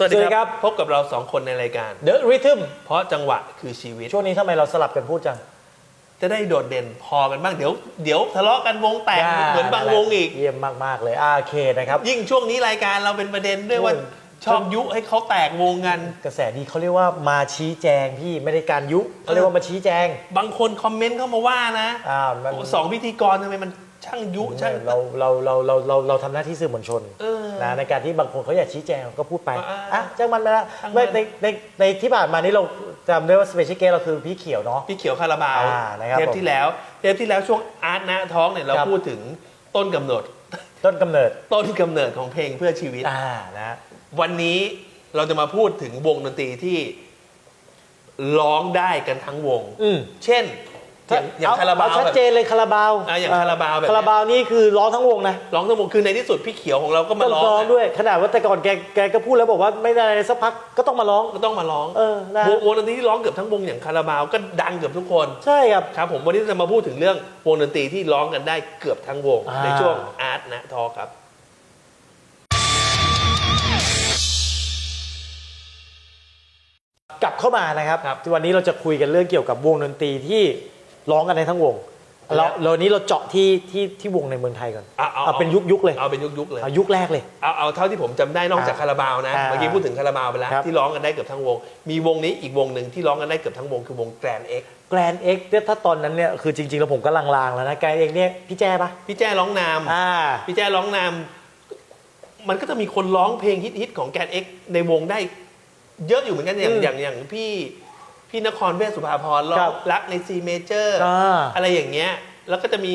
สวัสดีสวัสดีคครัรับบพบกับเราสองคนในรายการ The Rhythm เพราะจังหวะคือชีวิต ช่วงนี้ทำไมเราสลับกันพูดจัง จะได้โดดเด่นพอกันบ้างเดี๋ยวเดี๋ยวทะเลาะกันวงแตกเหมือนบางวงอีก เยี่ยมมาก ๆ เลยอาเคนะครับ ยิ่งช่วงนี้รายการเราเป็นประเด็นด้วยว่าโอ้ยชอบยุให้เขาแตกวงกัน กระแสดีเขาเรียกว่ามาชี้แจงพี่ไม่ได้การยุเขาเรียกว่ามาชี้แจง บางคนคอมเมนต์เข้ามาว่านะอ้าวมันโอ้สองพิธีกรทำไมมัน ช่างยุช่าง เราเราเราเราเราเราทำหน้าที่สื่อมวลชนเออนะในการที่บางคนเขาอยากชี้แจงก็พูดไปอ่าอะจ้างมันไปละช่างมัน ไม่ในในในที่ผ่านมานี้เราจำได้ว่าสเปเชียลเกสเราคือพี่เขียวเนาะ พี่เขียวคาราบาวอ่านะครับเทปผมที่แล้วเทปที่แล้วช่วงอาร์ตนะท้องเนี่ยเราครับ พูดถึงต้นกำเนิด ต้นกำเนิดต้นกำเนิดของเพลงเพื่อชีวิต อ่านะ วันนี้เราจะมาพูดถึงวงดนตรีที่ร้องได้กันทั้งวง อืม เช่น อย่างอย่างคาราบาวเชัดแบบเจนเลยคาราบาวอะอย่างคาราบาวแบบเนี้ยคาราบาวนี่คือร้องทั้งวงนะร้องทั้งวงคือในที่สุดพี่เขียวของเราก็มาต้องร้องร้องด้วย ขนาดว่าแต่ก่อนแกแกก็พูดแล้วบอกว่าไม่ได้สักพักก็ต้องมาร้องก็ต้องมาร้องเออนะวงวงดนตรีที่ร้องเกือบทั้งวงอย่างคาราบาวก็ดังเกือบทุกคนใช่ครับครับผมวันนี้จะมาพูดถึงเรื่องวงดนตรีที่ร้องกันได้เกือบทั้งวงอ่าในช่วงอาร์ตนะทอครับกลับเข้ามานะครับครับที่วันนี้เราจะคุยกันเรื่องเกี่ยวกับวงดนตรีที่ ร้องกันในทั้งวงแล้เราวเรานี้เราเจาะที่ที่ที่วงในเมืองไทยก่อนเอาเอาเอาเป็นยุคยุคๆเลยเอาเป็นยุคๆเลยเอายุคแรกเลย เอาเอาเท่าที่ผมจำได้นอกจากอ่าคาราบาวนะอ่าเมื่อกี้พูดถึงคาราบาวไปแล้วครับ ที่ร้องกันได้เกือบทั้งวง มีวงนี้อีกวงหนึ่งที่ร้องกันได้เกือบทั้งวงคือวงแกรนเอ็กแกรนเอ็กเนี่ยถ้าตอนนั้นเนี่ยคือจริงๆแล้วผมก็ลางๆแล้วนะแกรนเอ็กเนี่ยพี่แจ้ปะพี่แจ้ร้องนาม อ่า พี่แจ้ร้องนำมันก็จะมีคนร้องเพลงฮิตๆของแกนเอ็กในวงได้ เยอะอยู่เหมือนกันอย่างอืมอย่างอย่างพี่ พี่นครเวชสุภาพรร้อครังบรักในซีเมเจอร์อ่า อะไรอย่างเงี้ย แล้วก็จะมี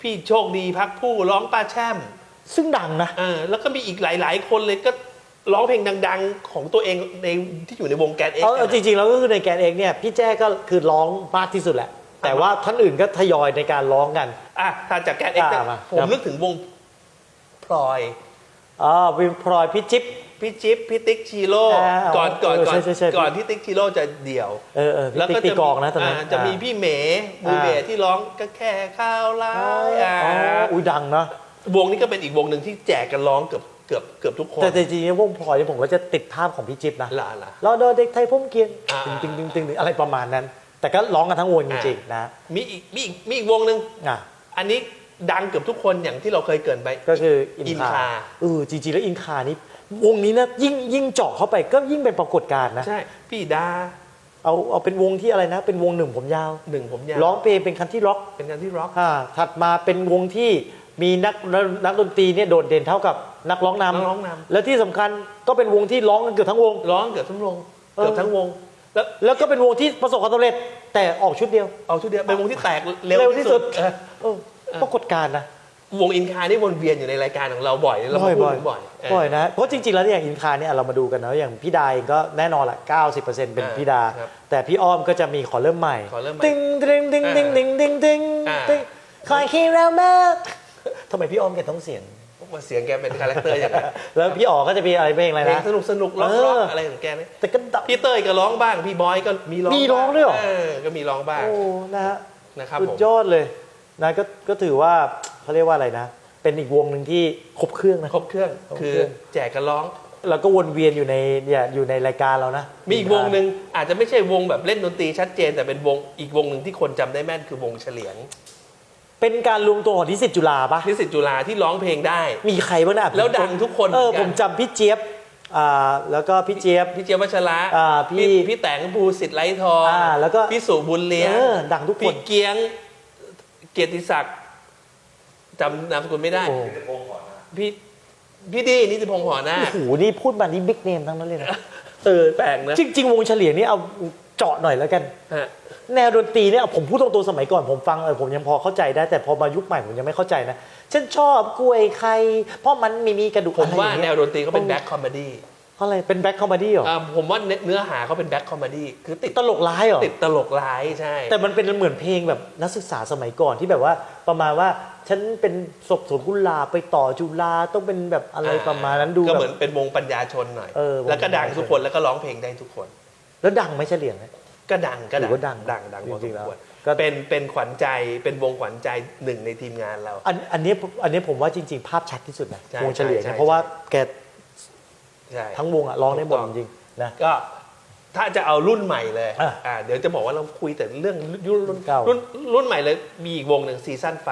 พี่โชคดีพักผู้ร้องป้าแช่มซึ่งดังนะ เออแล้วก็มีอีกหลาย ๆ คนเลยก็ร้องเพลงดัง ๆ ของตัวเองในที่อยู่ในวงแกนเอ็กเอาเอาจริงๆแล้วก็คือในแกรนเอ็กเนี่ยพี่แจ้ก็คือร้องมากที่สุดแหละ แต่ว่าท่านอื่นก็ทยอยในการร้องกัน อะถ้าจากแกนเอ็กอ่ามาผมครับนึกถึงวงพลอย อ๋อวินพลอยพี่จิ๊บ พี่จิ๊บพี่ติ๊กชีโร่อ่าก่อนก่อนเออก่อนใช่ใช่ใช่ก่อนที่ติ๊กชีโร่จะเดี่ยวเออเออพี่ติ๊กตีกลองนะตอนนั้นาจะมีพี่เหมบูเบอ่าที่ร้องก็แค่ข้าวร้าอ๋อยอ่าอ๋ออุ้ยดังเนาะวงนี้ก็เป็นอีกวงหนึ่งที่แจกกันร้องเกือบเกือบเกือบทุกคนแต่จริงๆวงพลอยเนี่ยผมก็จะติดภาพของพี่จิ๊บนะหล่ะล่ะ เราโดนเด็กไทยพุ่มเกรียนอ่า ตึงตึงตึงตึงอะไรประมาณนั้น แต่ก็ร้องกันทั้งวงจริงๆนะมีอีกมีอีกมีอีกวงหนึ่ง อะ อันนี้ ดังเกือบทุกคนอย่างที่เราเคยเกรินไป ก็คืออินอินคาคาเออจริงๆแล้วอินคานี่วงนี้นะยิ่งยิ่งเจาะเข้าไปก็ยิ่งเป็นปรากฏการณ์นะ ใช่ พี่ดา เอาเอาเป็นวงที่อะไรนะ เป็นวงหนึ่งผมยาวหนึ่งผมยาวร้องเพลงเป็นคันที่ร็อกเป็นการที่ร็อกอ่าถัดมาเป็นวงที่มีนักนักดนตรีเนี่ยโดดเด่นเท่ากับนักร้องนำนักร้องนและที่สำคัญก็เป็นวงที่ร้องกันเกือบทั้งวง ร้องเกือบทั้งวงเออเกือบทั้งวง แล้วแล้วก็เป็นวงที่ประสบความสำเร็จแต่ออกชุดเดียวเอาชุดเดียวเป็นวงที่แตกเร็วที่สุดเออเออ ปรากฏการณ์นะวงอินคานี่วนเวียนอยู่ในรายการของเราบ่อยเราบ่อยพูดบ่อยถึงบ่อยเออบ่อยนะเพราะจริงๆแล้วเนี่ยอย่างอินคาเนี่ยเรามาดูกันนะอย่างพี่ดาเองก็แน่นอนแหละ90%เป็นอ่าพี่ดาครับแต่พี่อ้อมก็จะมีขอเริ่มใหม่ขอเริ่มใหม่ติงติงติงติงติงติงติงอ่าติงคอยคิดแล้วแม่ทำไมพี่อ้อมแกต้องเสียงว่าเสียงแกเป็นคาแรคเตอร์อย่างนั้นแล้วพี่อ๋อก็จะมีอะไรเพลงอะไรเพลงนะสนุกสนุกร้องเออร้องอะไรของแกเนี่ยแต่ก็ดับพี่เต้ยก็ร้องบ้างพี่บอยก็มีร้องมีร้องด้วยเหรอเออก็มีร้องบ้างโอ้นะฮะนะครับสุผดมยอดเลย นะก็ก็ถือว่าเขาเรียกว่าอะไรนะ เป็นอีกวงหนึ่งที่ครบเครื่องนะ ครบเครื่องครบคืเคอรื่อง แจกกันร้อง แล้วก็วนเวียนอยู่ในเนี่ยอยู่ในรายการเรานะมีอีกวงหนึ่งอาจจะไม่ใช่วงแบบเล่นดนตรีชัดเจน แต่เป็นวงอีกวงหนึ่งที่คนจำได้แม่นคือวงเฉลียงเป็นการรวมตัวของนิสิตจุฬาปะนิสิตจุฬาที่ร้องเพลงได้ มีใครบ้างนะแล้วดังทุกคนเออเหมือนกันผมจำพี่เจี๊ยบอ่าแล้วก็พี่เจี๊ยบ พี่เจี๊ยบวัชระอ่าพี่พี่แตงภูสิทธิ์ไร้ทองอ่าแล้วก็พี่สุบุญเลี้ยงเออดังทุกคน พี่เกียง เกียรติศักดิ์จำนามสกุลไม่ได้ โอ้พี่พี่ดีนิติพงษ์หอหน้าโอ้โหนี่พูดมานี่บิ๊กเนมทั้งนั้นเลยนะเออแปลกนะจริง ๆ วงเฉลี่ยนี่เอาเจาะหน่อยแล้วกัน ฮะแนวดนตรีเนี่ยผมพูดตรงๆสมัยก่อนผมฟังเออผมยังพอเข้าใจได้แต่พอมายุคใหม่ผมยังไม่เข้าใจนะฉันชอบกล้วยไข่เพราะมันไม่มีกระดูกผมว่าอะไรอย่งแนเงี้ยวดนตรีเขาเป็นแบ็คคอมเมดี้ เพราะอะไรเป็นแบ็คคอมเมดี้เหรอผมว่าเนื้อหาเขาเป็นแบ็คคอมเมดี้คือติดตลกร้ายเหรอติดตลกร้ายใช่ แต่มันเป็นเหมือนเพลงแบบนักศึกษาสมัยก่อนที่แบบว่าประมาณว่าฉันเป็นศพสวนกุหลาบไปต่อจุฬาต้องเป็นแบบอะไรประมาณนั้นดูก็แบเหมือบนเป็นวงปัญญาชนหน่อยเออวงแล้วก็ดังปัญญาชนทุกคนแล้วก็ร้องเพลงได้ทุกคน แล้วดังไหม่เฉลี่ยไหมก็ดังก็ถือว่าดังดังดังพอจสริมงๆแล้วควรก็เป็นเป็นขวัญใจเป็นวงขวัญใจหนึ่งในทีมงานเรา อันอันนี้อันนี้ผมว่าจริง ๆ ภาพชัดที่สุดนะใช่วงเฉลี่ยใช่เนี่ยใช่เพราะว่าแก ใช่ทั้งวงอะร้องได้หมดถูกจต้อง ริงๆนะ ก็ถ้าจะเอารุ่นใหม่เลยอะอ่าเดี๋ยวจะบอกว่าเราคุยแต่เรื่องรุ่นรุ่นเก่า รุ่นรุ่นใหม่เลยมีอีกวงหนึ่งซีซั่นไฟ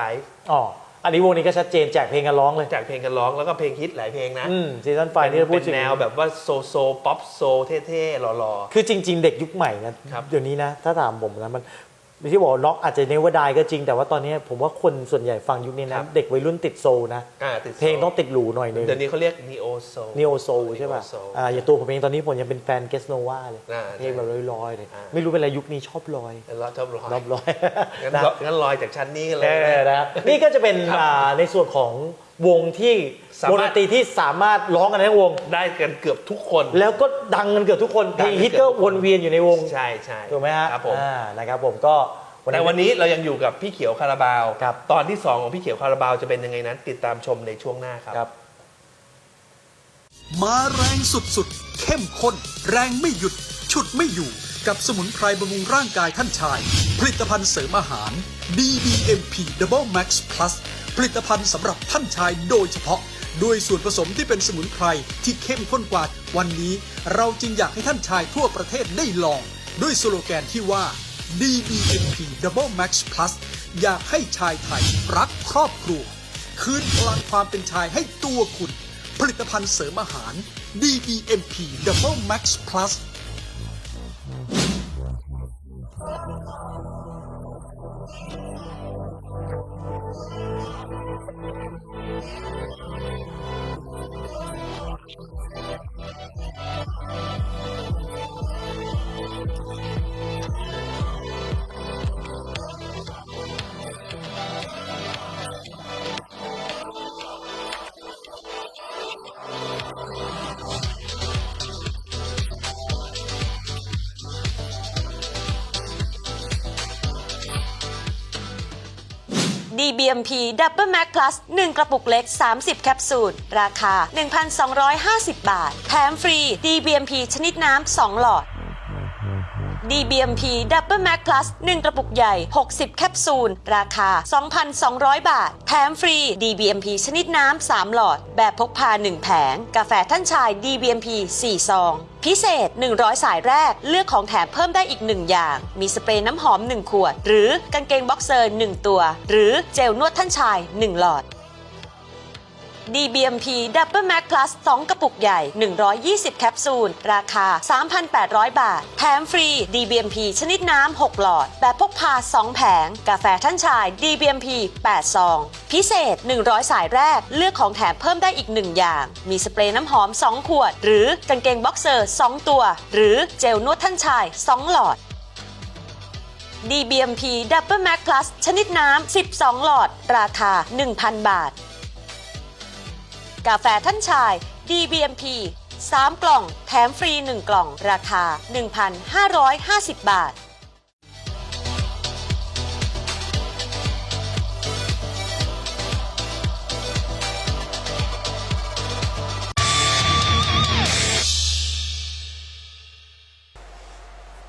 อ๋ออันนี้วงนี้ก็ชัดเจนแจกเพลงกันร้องเลยจากเพลงกันร้องแล้วก็เพลงฮิตหลายเพลงนะอืมซีซั่นไฟที่เราพูดเป็นถึงแนวแบบว่าโซโซป๊อปโซเท่ๆหล่อ คือจริง ๆ เด็กยุคใหม่นะครับ เดี๋ยวนี้นะ ถ้าถามผมนะมัน ที่บอกน็อกอาจจะเนวดายก็จริง แต่ว่าตอนนี้ผมว่าคนส่วนใหญ่ฟังยุคนี้ครันะบเด็กวัยรุ่นติดโซลนะๆอ่าติดโซเพลงต้องติดหรูหน่อยนึงเดี๋ยวนี้เขาเรียกนีโอโซนีโอโซใช่ป่ะ Neo Soul อ่าอย่างตัวผมเองตอนนี้ผมยังเป็นแฟนเกสโนวาเลยอ่าเพลงแบบลอยๆเลยอ่าไม่รู้เป็นอะไรยุคนี้ชอบลอยเราชอบลอยรอบลอยงั้นนะลอยงั้นลอยจากชั้นนี้กันเลเอยอนะนะนี่ก็จะเป็นอ่าในส่วนของ วงที่สามารถวงดนตรีที่สามารถร้องกันทั้งวง ได้กันเกือบทุกคน แล้วก็ดังกันเกือบทุกคนเพลงฮิตก็วนเวียนอยู่ในวงใช่ใช่ถูกไหมฮะครับผมอ่านะครับผมก็วันแต่นี้วันนี้เรายังอยู่กับพี่เขียวคาราบาวครับตอนที่ 2 ของพี่เขียวคาราบาวจะเป็นยังไงนั้น ติดตามชมในช่วงหน้าครับครับ มาแรงสุดๆ เข้มข้น แรงไม่หยุด ฉุดไม่อยู่ กับสมุนไพรบำรุงร่างกายท่านชาย ผลิตภัณฑ์เสริมอาหาร DBMP Double Max Plus ผลิตภัณฑ์สำหรับท่านชายโดยเฉพาะ ด้วยส่วนผสมที่เป็นสมุนไพรที่เข้มข้นกว่าวันนี้ เราจึงอยากให้ท่านชายทั่วประเทศได้ลอง ด้วยสโลแกนที่ว่า DBMP Double Max Plus อยากให้ชายไทยรักครอบครัว คืนพลังความเป็นชายให้ตัวคุณ ผลิตภัณฑ์เสริมอาหาร DBMP Double Max Plus DMP Double Max Plus 1 กระปุกเล็ก 30 แคปซูล ราคา 1,250 บาท แถมฟรี DBMP ชนิดน้ำ 2 หลอด DBMP Double Max Plus 1 กระปุกใหญ่ 60 แคปซูล ราคา 2,200 บาท แถมฟรี DBMP ชนิดน้ำ 3 หลอด แบบพกพา 1 แผง กาแฟท่านชาย DBMP 4 ซอง พิเศษ 100 สายแรก เลือกของแถมเพิ่มได้อีก 1 อย่าง มีสเปรย์น้ำหอม 1 ขวด หรือกางเกงบ็อกเซอร์ 1 ตัว หรือเจลนวดท่านชาย 1 หลอด DBMP Double Max Plus 2 กระปุกใหญ่ 120 แคปซูล ราคา 3,800 บาท แถมฟรี DBMP ชนิดน้ำ 6 หลอด แบบพกพา 2 แผง กาแฟท่านชาย DBMP 8 ซอง พิเศษ 100 สายแรก เลือกของแถมเพิ่มได้อีก 1 อย่าง มีสเปรย์น้ำหอม 2 ขวด หรือกางเกงบ็อกเซอร์ 2 ตัว หรือเจลนวดท่านชาย 2 หลอด DBMP Double Max Plus ชนิดน้ำ 12 หลอด ราคา 1,000 บาท กาแฟท่านชาย DBMP 3 กล่อง แถมฟรี 1 กล่อง ราคา 1,550 บาท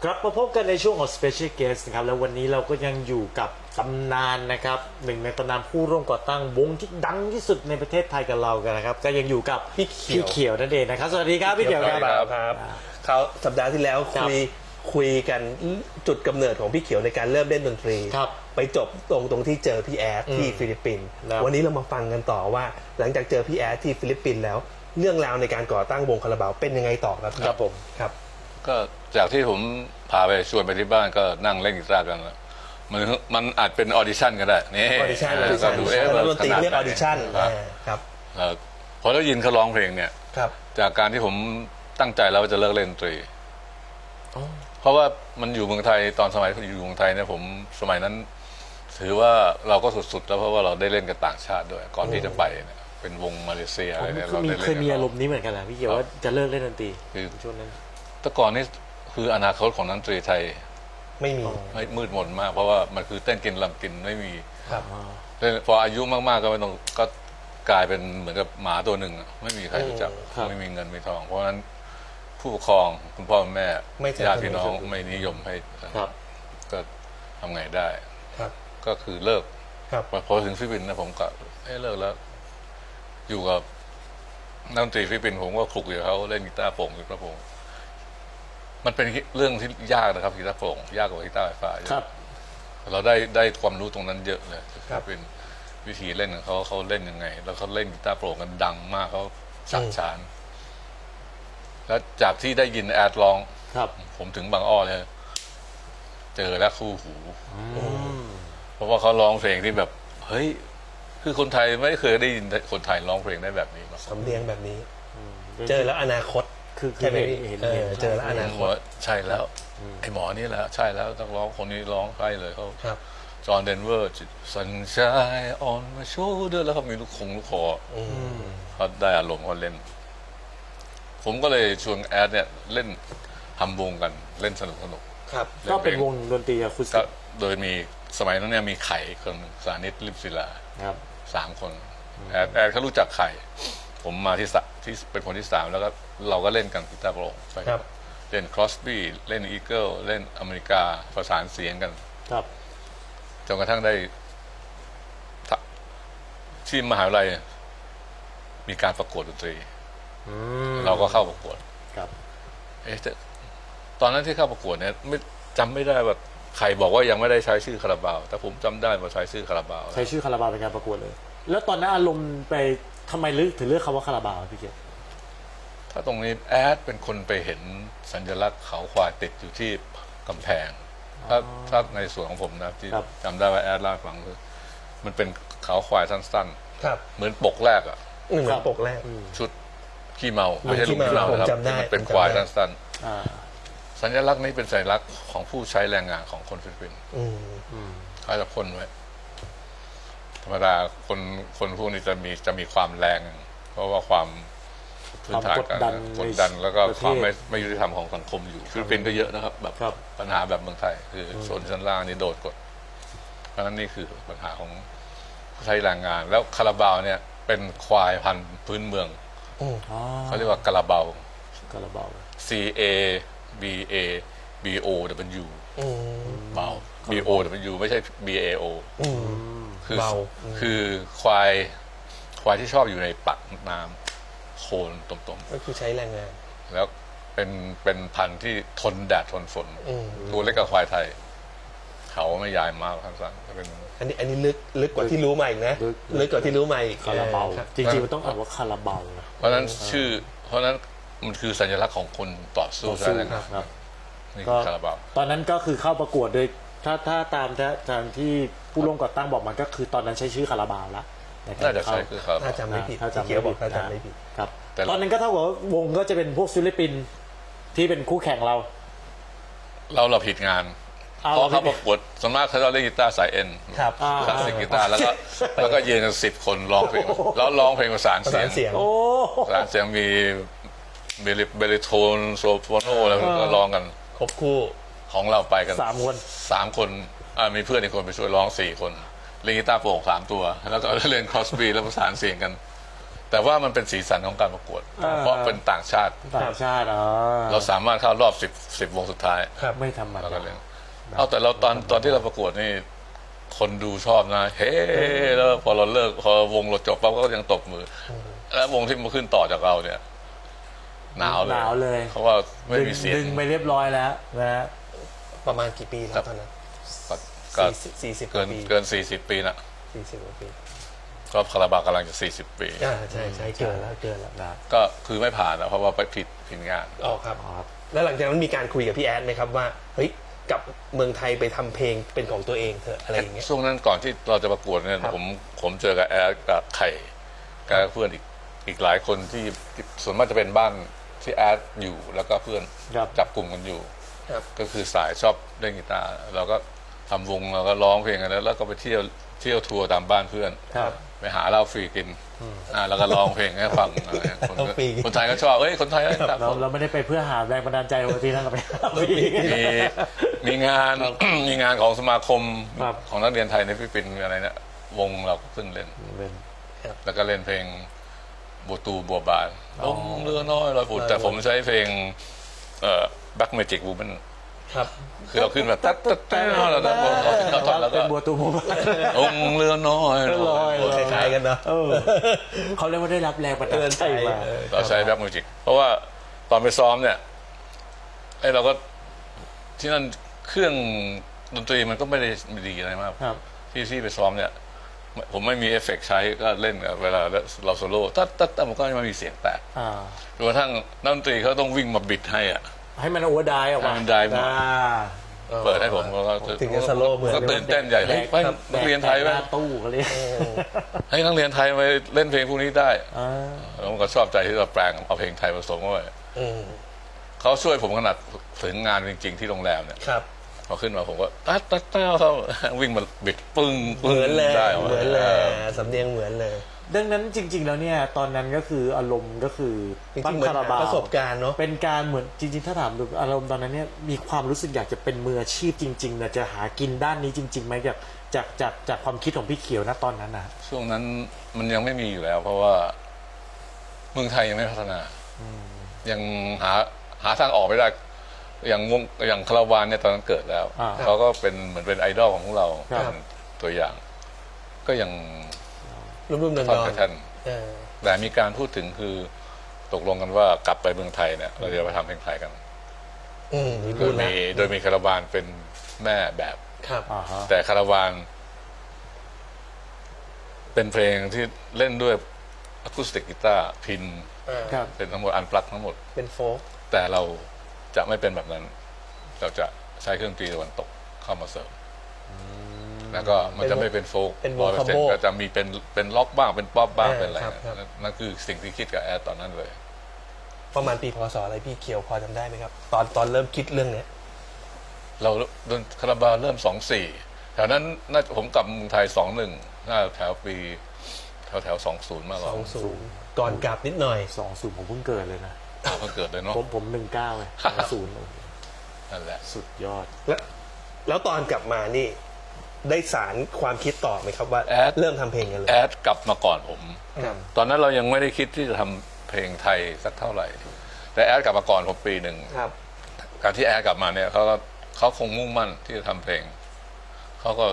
กลับมาพบกันในช่วงของ Special Guest นะครับ แล้ววันนี้เราก็ยังอยู่กับตำนานนะครับหนึ่งในตำนานผู้ร่วมก่อตั้งวงที่ดังที่สุดในประเทศไทยกับเรากันนะครับ ก็ยังอยู่กับพี่เขียวเขียวนั่นเองนะครับ สวัสดีครับพี่เขียวครับครับครับเขาสัปดาห์ที่แล้วครับคุยคุยกันจุดกำเนิดของพี่เขียวในการเริ่มเล่นดนตรีครับไปจบตรงตรงที่เจอพี่แอดที่อืมฟิลิปปินส์ครับวันนี้เรามาฟังกันต่อว่า หลังจากเจอพี่แอดที่ฟิลิปปินส์แล้ว เรื่องราวในการก่อตั้งวงคาราบาวเป็นยังไงต่อครับครับผมครับ ก็จากที่ผมพาไปชวนไปที่บ้านก็นั่งเล่นกีตาร์กันแล้วมันมันอาจเป็นออดิชั่นก็ได้นี่ออดิชั่นออดิก็ชั่นดูเอ๊ะแล้วว่าดนตรีขนาเรียกออดิชั่นครับครับเอ่อพอได้ยินเขาร้องเพลงเนี่ยครับ จากการที่ผมตั้งใจแล้วว่าจะเลิกเล่นดนตรีเพราะว่ามันอยู่เมืองไทยตอนสมัยอยู่เมืองไทยเนี่ยผมสมัยนั้น ถือว่าเราก็สุดๆ แล้วเพราะว่าเราได้เล่นกับต่างชาติด้วย ก่อนที่จะไปเนี่ยเป็นวงมาเลเซียอะไรเนี่ยเคเรายมีได้เล่นเคยมีกับอารเขามณ์นี้เหมือนกันนะพี่เขียวครับว่าจะเลิกเล่นดนตรีคือช่วงนั้น แต่ก่อนนี่คืออนาคตของดนตรีไทยไม่มีไม่มืดมนมาก เพราะว่ามันคือเต้นกินลำกินไม่มีครับเล่นพออายุมากๆก็ไม่ต้องก็กลายเป็นเหมือนกับหมาตัวหนึ่งอะไม่มีใครรู้จักครับ ไม่มีเงินไม่ทอง เพราะฉะนั้นผู้ปกครองคุณพ่อคุณแม่ไม่สนับสนุน ญาติพี่น้องไม่นิยมให้ครับ ก็ทำไงได้ ครับ ก็คือเลิก ครับ พอถึงฟิลิปปินส์นะผมก็เอ้เลิกแล้ว อยู่กับนักดนตรีฟิลิปปินส์ผมก็คลุกอยู่กับเขาเล่นกีตาร์โปร่งกีตาร์โปร่ง มันเป็นเรื่องที่ยากนะครับกีตาร์โปร่งยากกว่ากีตาร์ไฟฟ้าเยอะ ครับ เราได้ได้ความรู้ตรงนั้นเยอะเลยครับ เป็นวิธีเล่นของเขาเขาเล่นยังไง แล้วเขาเล่นกีตาร์โปร่งกันดังมากเขาสักฉาน แล้วจากที่ได้ยินแอดร้อง ครับ ผมถึงบางอ้อเลยเจอแล้วคู่หูอืมเพราะว่าเขาร้องเพลงที่แบบ เฮ้ย คือคนไทยไม่เคยได้ยินคนไทยร้องเพลงได้แบบนี้มาก่อนสำเนียงแบบนี้ เจอแล้วอนาคต คือคือใช่ไหมเห็นพี่เห็นเออเห็นเจอแล้วอนาผมคตว่าใช่แล้ว ไอ้หมอนี่แหละใช่แล้วต้องร้องคนนี้ร้องใช่เลยเขาครับจอห์นเดนเวอร์ sunshine on my shoulder แล้วเขามีลูกคงลูกคออืมเขาได้อารมณ์เขาเล่น ผมก็เลยชวนแอดเนี่ยเล่นทำวงกันเล่นสนุกสนุกครับ ก็เป็นวงดนตรีอะคูสก็ติกโดยมีสมัยนั้นเนี่ยมีไข่คนหนึ่งสานิตลิมศิลาครับสามคนแอดแอดเขารู้จักไข่ ผมมาที่สะที่เป็นคนที่สามแล้วก็ เราก็เล่นกันกีตาร์โปร่งไปครับ เล่นครอสบี้เล่นอีเกิลเล่นอเมริกาประสานเสียงกันครับจนกระทั่งได้ทะที่มหาวิทยาลัยมีการประกวดดนตรี อืมเราก็เข้าประกวด ครับ เอ๊ะแต่ตอนนั้นที่เข้าประกวดเนี่ยไม่จำไม่ได้ว่าใครบอกว่ายังไม่ได้ใช้ชื่อคาราบาว แต่ผมจำได้ว่าใช้ชื่อคาราบาวใช้ชื่อคาราบาวเป็นการประกวดเลย แล้วตอนนั้นอารมณ์ไปทำไมลึกถึงเลือกคำว่าคาราบาวพี่เกียรติ ถ้าตรงนี้แอดเป็นคนไปเห็นสัญลักษณ์เขาควายติดอยู่ที่กำแพง ถ้าถ้าในส่วนของผมนะที่จำได้ว่าแอดเล่าให้ฟังคือมันเป็นเขาควายสั้นครับๆ เหมือนปกแรกอะอืมเหมือนปกแรก ชุดขี้เมาไม่ใช่ลูกขี้ขี้เมาเมานะครับผมจำได้มันเป็นผมจำได้ ควายสั้นอ่าๆ สัญลักษณ์นี้เป็นสัญลักษณ์ของผู้ใช้แรงงานของคนฟิลิปปินส์ อืมเขาจะพ่นไว้ ธรรมดาคนคนพวกนี้จะมีจะมีความแรง เพราะว่าความ พื้นฐานการความกดดันกดดันแล้วก็ประเทศความไม่ไม่ยุติธรรมของสังคมอยู่ฟิลิปปินส์ก็เยอะนะครับ แบบครับปัญหาแบบเมืองไทย คืออชนชั้นล่างนี่โดดกด เพราะฉะนั้นนี่คือปัญหาของผู้ใช้แรงงาน แล้วคาราบาวเนี่ยเป็นควายพันธุ์พื้นเมืองอ๋อเขาเรียกว่าคาราบาวคาราบาว C A B A B O W อืมเบา B O W ไม่ใช่ B A O อืมคือเบาคือควายควายที่ชอบอยู่ในปักน้ำ โคลนตรงก็คือใช้แรงงาน ๆ แล้วเป็นเป็นพันธุ์ที่ทนแดดทนฝนอืม ตัวเล็กกับควายไทย เขาไม่ใหญ่มากทั้งสั้นก็เป็น อันนี้อันนี้ลึกลึกกว่าที่รู้มาอีกนะลึก ลึกกว่าที่รู้มาอีกคาราบาวออครับจริงๆมันต้องอ่านว่าคาราบาวนะเพราะฉะนั้นชื่อ เพราะฉะนั้นมันคือสัญลักษณ์ของคนต่อสู้ต่อใช่สู้ไหมครับครับ นี่ก็คือคาราบาว ตอนนั้นก็คือเข้าประกวดโดยถ้าถ้าตามถ้าตามที่ผู้ร่วมก่อตั้งบอกมันก็คือตอนนั้นใช้ชื่อคาราบาวแล้วใกร น่าจะใช่เข้คือคาราบาถ้าวจำไม่ผิดถ้าจำที่เขียวบอกถ้าจำไม่ผิดครับแต่ตอนนั้นก็เท่ากับว่าวงก็จะเป็นพวกฟิลิปปินส์ที่เป็นคู่แข่งเรา เราเราผิดงานเอาเพราะเราผิเขาดประกวดส่วนมากเขาจะเล่นกีตาร์สายเอ็นครับอ่าคลาสสิกกีตาร์แล้วก็แล้วก็ยืนกันสิบคนร้องเพลงแล้วร้องเพลงประสานประเสีสายนงเสียงโอ้ประสานเสียงมีเบลิเบลิโทนโซโฟโนแล้วก็ร้องกันครบคู่ของเราไปกันสามคนสามคนอ่ามีเพื่อนอีกคนไปช่วยร้องสี่คน เล่นกีตาร์โปร่งสามตัว แล้วก็เล่นครอสบีแล้วประสานเสียงกัน แต่ว่ามันเป็นสีสันของการประกวดเพราะเป็นต่างชาติ ต่างชาติอ๋อเราสามารถเข้ารอบสิบสิบวงสุดท้ายครับไม่ธรรมแล้วดา ก็เล่นเอาแต่เราตอนตอนที่เราประกวดนี่ คนดูชอบนะ เฮ้แล้วพอเราเลิกพอวงเราจบปั๊บก็ยังตบมืออแล้ววงที่มาขึ้นต่อจากเราเนี่ย หนาวเลยหนาวเลย เพราะว่าไม่มีเสียง ดึงไปเรียบร้อยแล้วนะฮะประมาณกี่ปีแล้วตอนนั้น ก็ก็สี่สิบกเกิว่านปีเกินสี่สิบปีนะสี่สิบกว่าปีก็คาราบาวกำลังจะสี่สิบปี อ่าใช่ใช่เกินแล้วเกินแล้วนะก็คือไม่ผ่านนะเพราะว่าไปผิดผิดงานอ๋อครับอ๋อครับ แล้วหลังจากนั้นมีการคุยกับพี่แอดไหมครับว่าเฮ้ยกลับเมืองไทยไปทำเพลงเป็นของตัวเองเถอะอะไรอย่างเงี้ยช่วงนั้นก่อนที่เราจะประกวดเนี่ยครับผมผมเจอกับแอดกับไข่กับเพื่อนอีกอีกหลายคนที่ที่ส่วนมากจะเป็นบ้านที่แอดอยู่แล้วก็เพื่อนครับจับกลุ่มกันอยู่ครับก็คือสายชอบเล่นกีตาร์เราก็ ทำวงเราก็ร้องเพลงกันแล้วแล้วก็ไปเที่ยวเที่ยวทัวร์ตามบ้านเพื่อน ครับ ไปหาเหล้าฟรีกินอ่าแล้วก็ร้องเพลงให้ฟังอะไรเงี้ยคนก็เหล้าฟรีกินคนไทยก็ชอบเอ้ยคนไทยเอ้ยตามเราเราไม่ได้ไปเพื่อหาแรงบันดาลใจปกตินั่นเราไปมีมีงาน มีงานของสมาคมครับ ของนักเรียนไทยในฟิลิปปินส์อะไรเนี่ยวงเราก็ขึ้นเล่น เป็นแล้วก็เล่นเพลงบัวตูบัวบานอ๋ลองเรือน้อยลอยผุดแต่ผมใช้เพลงเอ่อ Black Magic Woman ครับ คือเราขึ้นมาตัดตัดตัดแล้วเราเราตอนแล้วก็เป็นบัวตูมองค์เรือน้อยลอยลอยคล้ายๆกันเนาะเออเขาเรียกว่าได้รับแรงบันดาลใจมาเออเราใช้แบ็คมิวสิกเพราะว่าตอนไปซ้อมเนี่ยไอ้เราก็ที่นั่นเครื่องดนตรีมันก็ไม่ได้ดีอะไรมากครับที่ที่ไปซ้อมเนี่ยผมไม่มีเอฟเฟกต์ใช้ก็เล่นกับเวลาเราโซโล่ตัดตัดตัดมันก็ไม่มีเสียงแตกอ่าจนกระทั่งนักดนตรีเขาต้องวิ่งมาบิดให้อะ ให้มันโอเวอร์ไดออกมาให้มัน dive มาอ่าเปิดให้ผมแล้วก็ถึงจะสโลว์เหมือน ก็ตื่นเต้นใหญ่เฮ้ยเฮ้ยนักเรียนไทยหไหมน้าตู้เขาเรียกให้นักเรียนไทยมาเล่นเพลงพวกนี้ได้อ่าแล้วผมก็ชอบใจที่เราแปลงเอาเพลงไทยผสมเข้าไปอืมเขาช่วยผมขนาดถึงงานจริง ๆ ที่โรงแรมเนี่ย ครับพ อขึ้นมาผมก็ตัดตัดตัดเขาวิ่งมาบิดปึ้งปึ้งเหมือนเลยได้เหมือนเลยสำเนียงเหมือนเลย ดังนั้นจริง ๆ แล้วเนี่ยตอนนั้นก็คืออารมณ์ก็คือจริตั้งๆงเหมือนคาราบาวประสบการณ์เนาะเป็นการเหมือนจริง ๆ ถ้าถามดูอารมณ์ตอนนั้นเนี่ยมีความรู้สึกอยากจะเป็นมืออาชีพจริงๆนะจะหากินด้านนี้จริงๆไหมจากจากจากจากความคิดของพี่เขียวนะตอนนั้นนะช่วงนั้นมันยังไม่มีอยู่แล้ว เพราะว่าเมืองไทยยังไม่พัฒนา ยังหาหาทางออกไม่ได้ อย่างวงอย่างคาราวานเนี่ยตอนนั้นเกิดแล้วอ่าเขาก็เป็นเหมือนเป็นไอดอลของพวกเราครับ เป็นตัวอย่าง ก็ยังรุ่มๆดอนทอดๆกระทันเออ แต่มีการพูดถึงคือตกลงกันว่ากลับไปเมืองไทยเนี่ยเราจะไปทำเพลงไทยกัน อืมมีโดพูยดแล้วมีโดยมีคาราวานเป็นแม่แบบ ครับ อ่าฮะแต่คาราวาน เป็นเพลงที่เล่นด้วยอะคูสติกกีตาร์พินครับ เป็นทั้งหมดอันปลักทั้งหมด เป็นโฟกแต่เรา จะไม่เป็นแบบนั้น เราจะใช้เครื่องดนตรีตะวันตกเข้ามาเสริม แล้วก็มันจะไม่เป็นโฟกเป็นวร้งอยเปอคอร์มเซ็นโบต์ก็จะมีเป็นเป็นล็อกบ้างเป็นป๊อปบ้างเออเป็นอะไรครับครับนั่นนั่นคือสิ่งที่คิดกับแอดตอนนั้นเลย ประมาณปีพศอะไรพี่เขียวพอจำได้ไหมครับ ตอนตอนเริ่มคิดเรื่องเนี้ยเราดนคาราบาวเริ่มสองสี่แถวนั้นน่าผมกลับเมืองไทยสองหนึ่งน่าแถวปีแถวแถวสองศูนย์มากกสว่าองศูนย์ก่อนกลับนิดหน่อยสองศูนย์ผมเพิ่งเกิดเลยนะ เพิ่งเกิดเลยเนาะผมผมหนึ่งเก้าเลยสองศูนย์นั่นแหละสุดยอด แล้วแล้วตอนกลับมานี่ ได้สารความคิดต่อไหมครับว่าแอดเริ่มทำเพลงกันเลยแอดกลับมาก่อนผมครับตอนนั้นเรายังไม่ได้คิดที่จะทำเพลงไทยสักเท่าไหร่ แต่แอดกลับมาก่อนผมปีหนึ่งครับการที่แอดกลับมาเนี่ยเขาก็เขาคงมุ่งมั่นที่จะทำเพลงเขาก็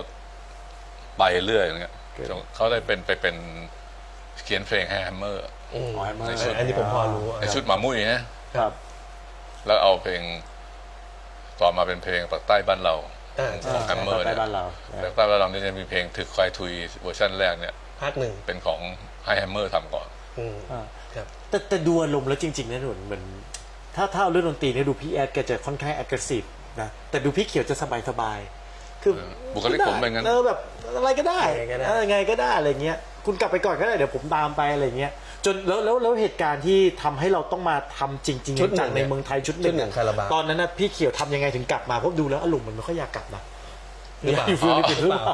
ไปเรื่อยอย่างเงี้ยจนเขาได้เป็นไปเป็น เขียนเพลงให้แฮมเมอร์ อืมอ๋อให้มาในชุด อันนี้ผมพอรู้ในชุดหมามุ้ยนะครับแล้วเอาเพลงต่อมาเป็นเพลงปากใต้บ้านเรา อ่าใช่ของแฮมเมอร์ใต้เนี่ยบ้านเราปากใต้บ้านเราเนี่ยจะมีเพลงถึกควายทุยเวอร์ชันแรกเนี่ย ภาคหนึ่งเป็นของให้แฮมเมอร์ทำก่อน อืมอ่าครับ แต่แต่ดูอารมณ์แล้วจริงๆนะหนุนเหมือนถ้าถ้าเอาเรื่องดนตรีเนี่ยดูพี่แอดแกจะค่อนข้าง aggressive นะแต่ดูพี่เขียวจะสบายๆคือเออบุคลิกผมเป็นงั้น เออแบบอะไรก็ได้ยังไงก็ได้ เออไงก็ได้อะไรเงี้ย คุณกลับไปก่อนก็ได้เดี๋ยวผมตามไปอะไรเงี้ยจนแล้วแล้วแล้วเหตุการณ์ที่ทำให้เราต้องมาทำจริงชุดหนึ่ๆจังงในเมืองไทยชุดหชุนึ่ดงหนึ่งคาราบาว ตอนนั้นนะพี่เขียวทำยังไงถึงกลับมาเพราะดูแล้วอารมณ์มันไม่ค่อยอยากกลับนะหรือเปล่าอยู่ฟิลิปปินส์หรือเปล่า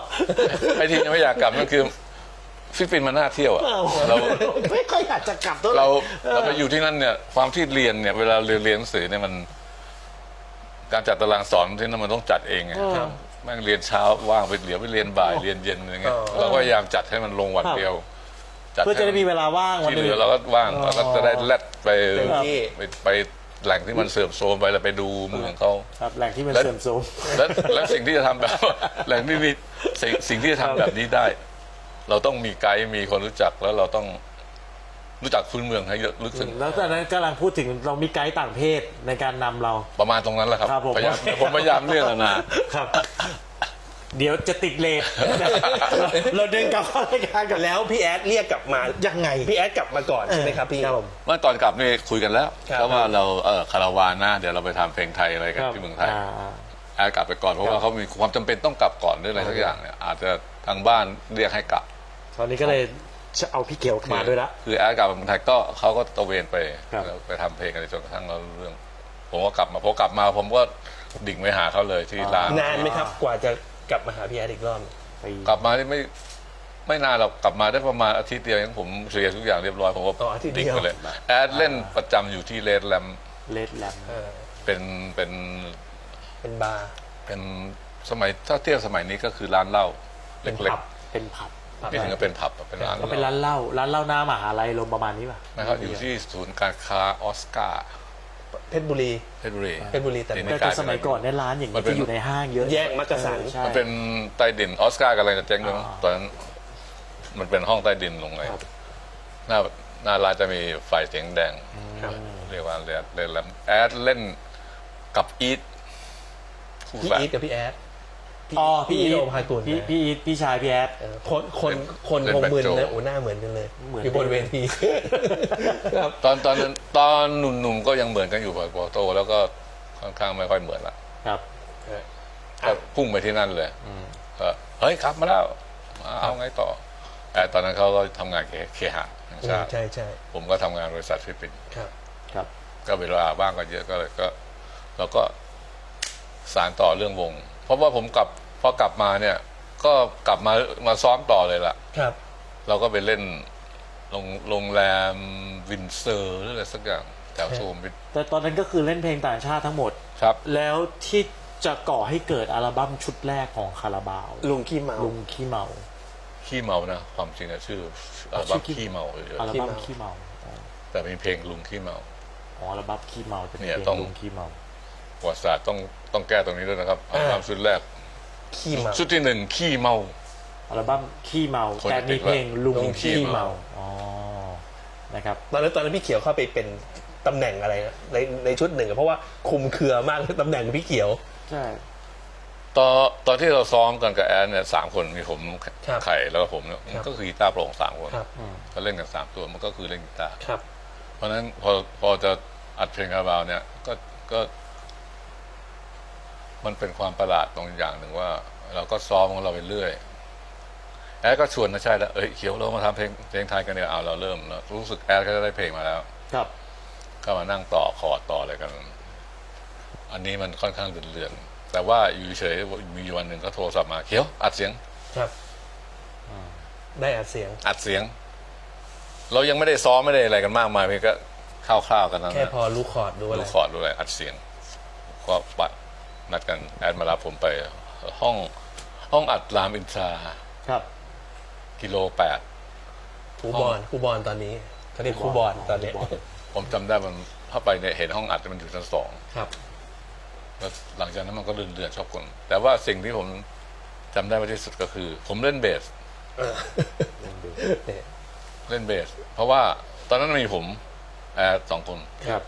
ไอ้ที่ยังไม่อยากกลับนั่นคือฟิลิปปินส์มันน่าเที่ยวอะเรา ไม่ค่อยอยากจะกลับตัวเราเราไปอยู่ที่นั่นเนี่ยความที่เรียนเนี่ยเวลาเรียนเรียนหนังสือเนี่ยมัน การจัดตารางสอนที่นั่นมันต้องจัดเองไง แม่งเรียนเช้าว่างไปเดี๋ยวไปเรียนบ่ายเรียนเย็นอะไรเงี้ยเราก็พยายามจัดให้มันลงวันเดียวเพื่อจะได้มีเวลาว่างวันที่หเหนึงลือเราก็ว่างเราก็จะได้แลดไปเต็มที่ ไปไปแหล่งที่มันเสื่อมโทรมไปแล้วไปดูเมืองเขา ครับแหล่งที่มันแล้วเสื่อมโทรม และและสิ่งที่จะทำแบบแหล่งที่มีสิ่งสิ่งที่จะทำแบบนี้ได้ เราต้องมีไกด์มีคนรู้จักแล้วเราต้อง รู้จักพื้นเมืองให้เยอะลึกซึ้งแล้วตอนนั้นกำลังพูดถึงเรามีไกด์ต่างเพศในการนำเรา ประมาณตรงนั้นแหละครับครับผม พยายามผมพยายามเรื่องแล้วนะครับ เดี๋ยวจะติดเลท เราเราเดินกลับเข้ารายการกันแล้วแล้วพี่แอดเรียกกลับมายังไงพี่แอดกลับมาก่อนใช่ไหมครับพี่ ครับผม เมื่อตอนกลับนี่คุยกันแล้วครับแล้วว่าเราเออคาราวานนะเดี๋ยวเราไปทำเพลงไทยอะไรกันครับที่เมืองไทยอ่าแอดกลับไปก่อนเพราะว่าเขามีความจำเป็นต้องกลับก่อนด้วยอะไรสักอย่างเนี่ยอาจจะทางบ้านเรียกให้กลับ ตอนนี้ก็เลย จะเอาพี่เขียวมาด้วยละ คือแอดกลับมาเมืองไทยก็เขาก็ตระเวนไปครับ แล้วไปทำเพลงกันจนกระทั่งเรารู้เรื่อง ผมก็กลับมาพอกลับมาผมก็ดิ่งไปหาเขาเลยที่ร้าน นานไหมครับกว่าจะกลับมาหาพี่แอดอีกรอบ ไปกลับมาที่ไม่ไม่นานเรากลับมาได้ประมาณอาทิตย์เดียวยังผมเคลียร์ทุกอย่างเรียบร้อยผมก็อ๋ออาทิตย์เดีดิ่งยวไปเลยแอดเล่นประจำอยู่ที่เลดแลมเลดแลมเออเป็นเป็นเป็นบาร์ เป็นสมัยถ้าเทียบสมัยนี้ก็คือร้านเหล้าเป็นเล็กผับ เป็นผับ ๆไม่ถึงกับเป็นผับอะเป็นร้านก็เป็นร้านเหล้าร้านเหล้าหน้ามหาลัยลมประมาณนี้ป่ะนะครับอยู่ที่ศูนย์การค้าออสการ์เพชรบุรีเพชรบุรีเพชรบุรีแต่เดี๋ยวแต่นี้แต่สมัยก่อนเนี่ยร้านอย่างมันี้นเป็นจะอยู่ในห้างเยอะแยกมักกะสันเออใช่มันเป็นใต้ดินออสการ์กันอะไรจะเจ๊งด้วยมั้งอ่าตอนนั้นมันเป็นห้องใต้ดินลงเลยครับหน้าหน้าร้านจะมีไฟเสียงแดงครับเรียกว่าเล่นเล่นแล้วแอดเล่นกับอีทคู่พี่แฝดอีทกับพี่แอด อ๋อพี่พี่อีอีททโอภากุลพี่พี่อีทพี่ชายพี่แอด เออคนคนคนคงมึนนะโอ้หน้าเหมือนกันเลยเหมือน อยู่บนเวที ครับ ตอนตอนนั้นตอนหนุ่มๆก็ยังเหมือนกันอยู่พอโตแล้วก็ค่อนข้างไม่ค่อยเหมือนละครับ ก็พุ่งไปที่นั่นเลยก็เฮ้ยครับมาแล้วมาเอาไงต่อแต่ตอนนั้นเขาก็ทำงานเคเคหะแห่งชาติใช่ใช่ผมก็ทำงานบริษัทฟิลิปปินส์ครับ ครับ ก็เวลาบ้างก็เยอะก็เลยก็เราก็สารต่อเรื่องวง เพราะว่าผมกลับพอกลับมาเนี่ย ก็กลับมามาซ้อมต่อเลยล่ะ ครับ เราก็ไปเล่นโรงโรงแรมวินเซอร์หรืออะไรสักอย่างแถวสุขุมวิทแต่ตอนนั้นก็คือเล่นเพลงต่างชาติทั้งหมด ครับ แล้วที่จะก่อให้เกิดอัลบั้มชุดแรกของคาราบาวลุงขี้เมา ลุงขี้เมา ขี้เมานะ ความจริงอะชื่ออัลบั้มขี้เมาเฉยอัลบั้มขี้ขี้เมาเมาอ๋อๆแต่มีเพลงลุงขี้เมา อ๋ออัลบั้มขี้เมาจะเป็นเนี่ยเพลงต้องลุงขี้เมา ประวัติศาสตร์ต้อง ต้องแก้ตรงนี้ด้วยนะครับอัลบั้มชุดแรก ขี้เมาชุดที่หนึ่งขี้เมาอัลบั้มขี้เมา คนแต่จะติมีดเพลงลุงลุงขี้ขี้เมา เมาอ๋อนะครับ ตอนนั้นตอนนั้นพี่เขียวเข้าไปเป็นตำแหน่งอะไรนะในในชุดหนึ่งอะเพราะว่าคุมเครือมากตำแหน่งพี่เขียว ใช่ ตอนตอนที่เราซ้อมกันกับแอนเนี่ยสามคนมีผมครับไข่แล้วก็ผมเนี่ยครับก็คือกีตาร์โปร่งสามคนครับก็เล่นกันสามตัวมันก็คือเล่นกีตาร์ ครับ เพราะฉะนั้นพอพอจะอัดเพลงคาราบาวเนี่ยก็ก็ มันเป็นความประหลาดตรงอย่างหนึ่งว่า เราก็ซ้อมของเราไปเรื่อยแอดก็ชวนนะใช่แล้วเอ้ยเขียวเรามาทำเพลงเพลงไทยกันเนี่ยเอาเราเริ่มแล้วรู้สึกแอดก็จะได้เพลงมาแล้ว ครับ ก็มานั่งต่อคอร์ดต่ออะไรกัน อันนี้มันค่อนข้างเดือนๆแต่ว่าอยู่เฉยๆมีวันหนึ่งก็โทรศัพท์มาเขียวอัดเสียง ครับได้อัดเสียง อัดเสียง เรายังไม่ได้ซ้อมไม่ได้อะไรกันมากมายเพียงก็คร่าวๆกันนั้นแค่นะพอรู้คอร์ดรู้อะไรดูคอร์ดดูอะไรอัดเสียง ก็ปัด นัดกันแอดมารับผมไป ห้องห้องอัดรามอินทราครับกิโลแปดครูบอลครูบอลตอนนี้เขาเรียกครูบอลตอนเนี้ยครูบอลผมจำได้มันเข้าไปเนี่ยเห็นห้องอัดมันอยู่ชั้นสองครับแล้วหลังจากนั้นมันก็เดือนเดือนๆชอบคน แต่ว่าสิ่งที่ผมจำได้มากที่สุดก็คือ ผมเล่นเบสเนี่ยเล่นเบส เพราะว่าตอนนั้นมีผมแอดสองคนครับ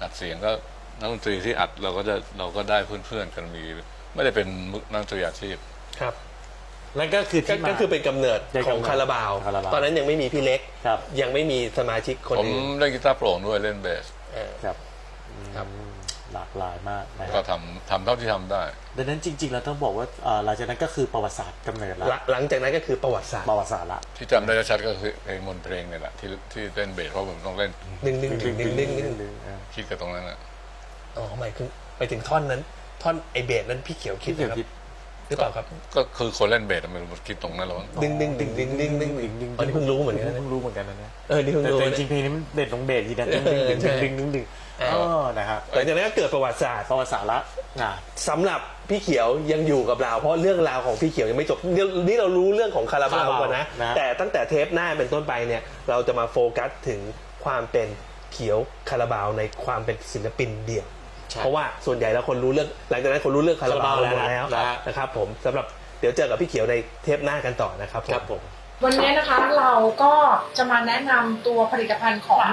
อัดเสียงก็ นักดนตรีที่อัดเราก็จะเราก็ได้เพื่อนๆกันมี ไม่ได้เป็นนักดนตรีอาชีพ ครับ นั่นก็คือก็ที่มา ก็คือเป็นกำเนิดเป็นขกำองเนิดคาราบาว คาราบาวตอนนั้นยังไม่มีพี่เล็ก ครับ ยังไม่มีสมาชิกคนผมอื่นเล่นกีตาร์โปร่งด้วยเล่นเบส เออ ครับครับ อืมหลากหลายมากนะคก็รับทำทำเท่าที่ทำได้ ดังนั้นจริงๆเราต้องบอกว่าเอ่อหลังจากนั้นก็คือประวัติศาสตร์กำเนิดละหลังหลังจากนั้นก็คือประวัติศาสตร์ประวัติศาสตร์ละ ที่จำได้ชัดก็คือเพลงมนต์เพลงเนี่ยแหละที่ที่เล่นเบสเพราะผมต้องเล่นหนึ่งหนึ่งหนึ่งหนึ่งหนึ่งหนึ่งดึงๆอ่าคิดกับตรงนั้นอะ อ๋อหมายถึงไปถึงท่อนนั้น ท่อนไอเบสนั้นพี่เขียวคิดที่เกี่ยวนะครับคิดหรือเปล่าครับ ก็คือคนเล่นเบสไม่รู้มันคิดตรงนั้นหรอวะดึงดึงดึงดึงดึงดึงดึงดึงๆอันนี้เพิ่งรู้เหมือนกันนะเพิ่งรู้เหมือนกันนะเนี่ยเออนี่เพิ่งแต่รู้แต่นะจริงๆเพลงนี้มันเด็ดตรงเบสทีเดียวดึงดึงดึงใช่ดึงดึงดึงเอออ๋อนะครับหลังจากนั้นก็เกิดประวัติศาสตร์ประวัติศาสตร์ละอ่าสำหรับพี่เขียวยังอยู่กับเรา เพราะเรื่องราวของพี่เขียวยังไม่จบเดี๋ยวนี่เรารู้เรื่องของคาราบาวก่อนนะ แต่ตั้งแต่เทปหน้าเป็นต้นไปเนี่ย เราจะมาโฟกัสถึงความเป็นเขียวคาราบาวในความเป็นศิลปินเดี่ยว เพราะว่าส่วนใหญ่แล้วคนรู้เรื่องหลังจากนั้นคนรู้เรื่องคาราบาวแล้วแล้วนะครับผมสำหรับเดี๋ยวเจอกับพี่เขียวในเทปหน้ากันต่อนะครับครับผมวันนี้นะคะเราก็จะมาแนะนำตัวผลิตภัณฑ์ของ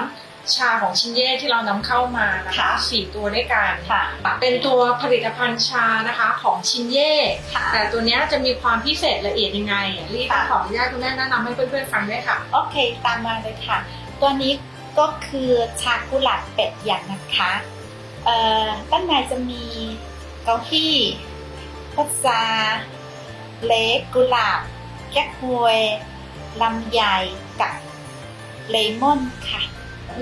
ชาของชินเย่ที่เรานำเข้ามานะคะค่ะสี่ตัวด้วยกันค่ะเป็นตัวผลิตภัณฑ์ชานะคะของชินเย่ค่ะแต่ตัวเนี้ยจะมีความพิเศษละเอียดยังไงรีต้าขออนุญาตคุณแม่แนะนำให้เพื่อนๆฟังด้วยค่ะ โอเค ตามมาเลยค่ะ ตัวนี้ก็คือชากุหลาบเป็ดหยักนะคะเอ่อ ด้านในจะมีเกาอี้พัซาเล็กกุหลาบ แก้ฮวยลำไยกับเลมอนค่ะ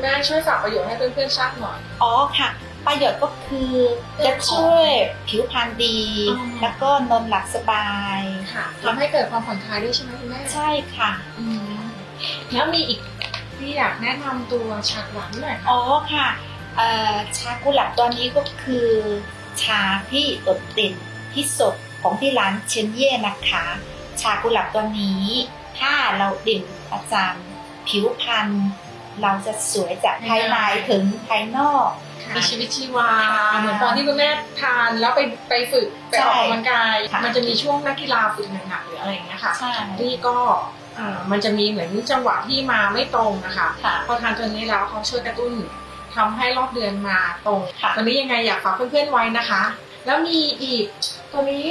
แม่ช่วยฝากประโยชน์ให้เพื่อนๆทราบหน่อย อ๋อค่ะ ประโยชน์ก็คือจะช่วยผิวพรรณดีอืมแล้วก็นอนหลับสบายค่ะทำให้เกิดความผ่อนคลายด้วยใช่ไหมคุณแม่ ใช่ค่ะอืมแล้วมีอีกที่อยากแนะนำตัวชาหวานหน่อยค่ะอ๋อค่ะเอ่อ ชากุหลาบตัวนี้ก็คือชาที่โดดเด่นที่สุดของที่ร้านเชนเย่นะคะ ชากุหลาบตัวนี้ ถ้าเราดื่มประจำผิวพรรณเราจะสวยจากภายในถึงภายนอกมีชีวิตชีวาค่ะเหมือนตอนที่คุณแม่ทานแล้วไปไปฝึกไปออกใช่กำลังกายค่ะมันจะมีช่วงนักกีฬาฝึกหนักๆหรืออะไรอย่างเงี้ยค่ะใช่ที่ก็อ่ามันจะมีเหมือนจังหวะที่มาไม่ตรงนะคะค่ะพอทานตัวนี้แล้วเขาช่วยกระตุ้น ทำให้รอบเดือนมาตรงค่ะตัวนี้ยังไงอยากฝากเพื่อนๆไว้นะคะ แล้วมีอีกตัวนี้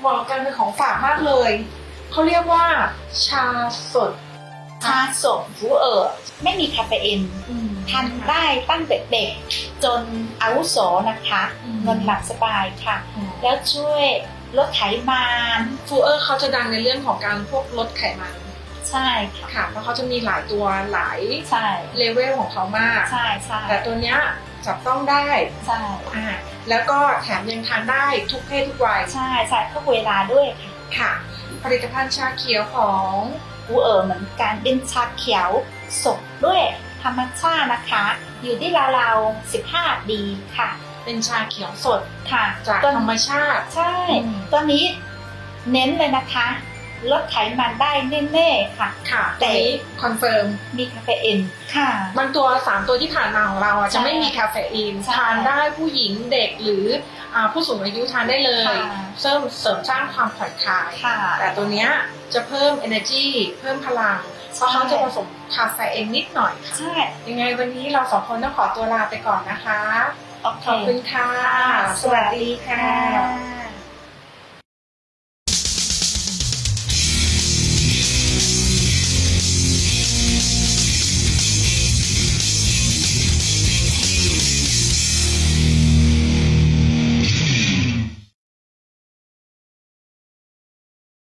เหมาะกันเป็นของฝากมากเลยเขาเรียกว่าชาสดชาสดฟูเออไม่มีคาเฟอีนทานได้ตั้งแต่เด็กจนอาวุโสนะคะอืมนอนหลับสบายค่ะ แล้วช่วยลดไขมันฟูเออร์เขาจะดังในเรื่องของการพวกลดไขมัน ใช่ค่ะค่ะ เพราะเขาจะมีหลายตัวหลายใช่เลเวลของเขามาก ใช่ใช่แต่ตัวเนี้ยจับต้องได้ใช่อ่าแล้วก็แถมยังทานได้ทุกเพศทุกวัยใช่ใช่ทุกเวลาด้วยค่ะค่ะ ผลิตภัณฑ์ชาเขียวของฟูเออเหมือนการเป็นชาเขียวสดด้วยธรรมชาตินะคะ อยู่ที่ราวๆ15 ดีค่ะ เป็นชาเขียวสดค่ะจากตัวธรรมชาติใช่อืมตัวนี้เน้นเลยนะคะ ลดไขมันได้แน่ๆค่ะ ค่ะแต่ตัวนี้คอนเฟิร์มมีคาเฟอีนค่ะ บางตัวสามตัวที่ผ่านมาของเราอะใช่จะไม่มีคาเฟอีนใช่ทานได้ผู้หญิงเด็กหรืออ่าผู้สูงอายุทานได้เลยค่ะเสริมเสริมสร้างความผ่อนคลายค่ะแต่ตัวเนี้ยจะเพิ่ม energy เพิ่มพลังเพราะเขาจะผสมคาเฟอีนนิดหน่อยค่ะใช่ยังไงวันนี้เราสองคนต้องขอตัวลาไปก่อนนะคะโอเคขอบคุณค่ะค่ะ สวัสดีค่ะค่ะ